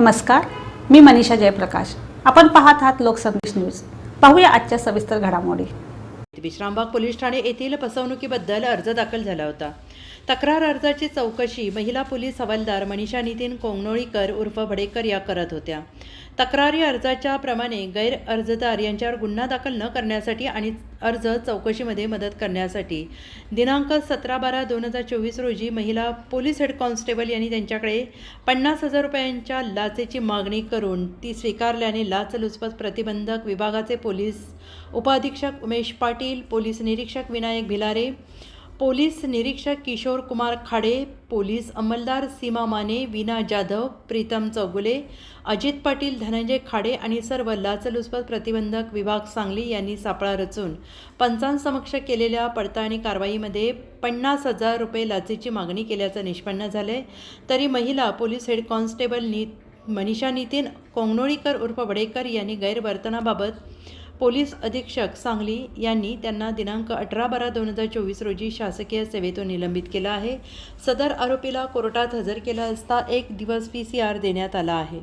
नमस्कार मी मनीषा जयप्रकाश. आपण पाहत आहात लोकसंदेश न्यूज. पाहूया आजच्या सविस्तर घडामोडी. विश्रामबाग पोलीस ठाणे येथील फसवणुकीबद्दल अर्ज दाखल झाला होता. तक्रार अर्जाची चौकशी महिला पोलीस हवालदार मनीषा नितीन कोंगनोळीकर उर्फ भडेकर या करत होत्या. तक्रारी अर्जाच्या प्रमाणे गैर अर्जदार यांच्यावर गुन्हा दाखल न करण्यासाठी आणि अर्ज चौकशीमध्ये मदत करण्यासाठी. दिनांक सतरा बारा दोन हजार चोवीस रोजी महिला पोलीस हेड कॉन्स्टेबल यांनी त्यांच्याकडे पन्नास हजार रुपयांच्या लाचेची मागणी करून ती स्वीकारल्याने लाचलुचपत प्रतिबंधक विभागाचे पोलीस उपअधीक्षक उमेश पाटील पोलीस निरीक्षक विनायक भिलारे पोलीस निरीक्षक किशोर कुमार खाडे पोलीस अंमलदार सीमा माने विना जाधव प्रीतम चौगुले अजित पाटील धनंजय खाडे आणि सर्व लाचलुचपत प्रतिबंधक विभाग सांगली यांनी सापळा रचून पंचांसमक्ष केलेल्या पडताळणी कारवाईमध्ये पन्नास हजार रुपये लाचेची मागणी केल्याचं निष्पन्न झाले तरी महिला पोलीस हेड कॉन्स्टेबल नि मनीषा नितीन कोंगनोळीकर उर्फ वडेकर यांनी गैरवर्तनाबाबत पोलीस अधीक्षक सांगली यांनी त्यांना दिनांक अठरा बारा दोन हजार चोवीस रोजी शासकीय सेवेतून निलंबित केलं आहे. सदर आरोपीला कोर्टात हजर केलं असता एक दिवस पी सी आर देण्यात आला आहे.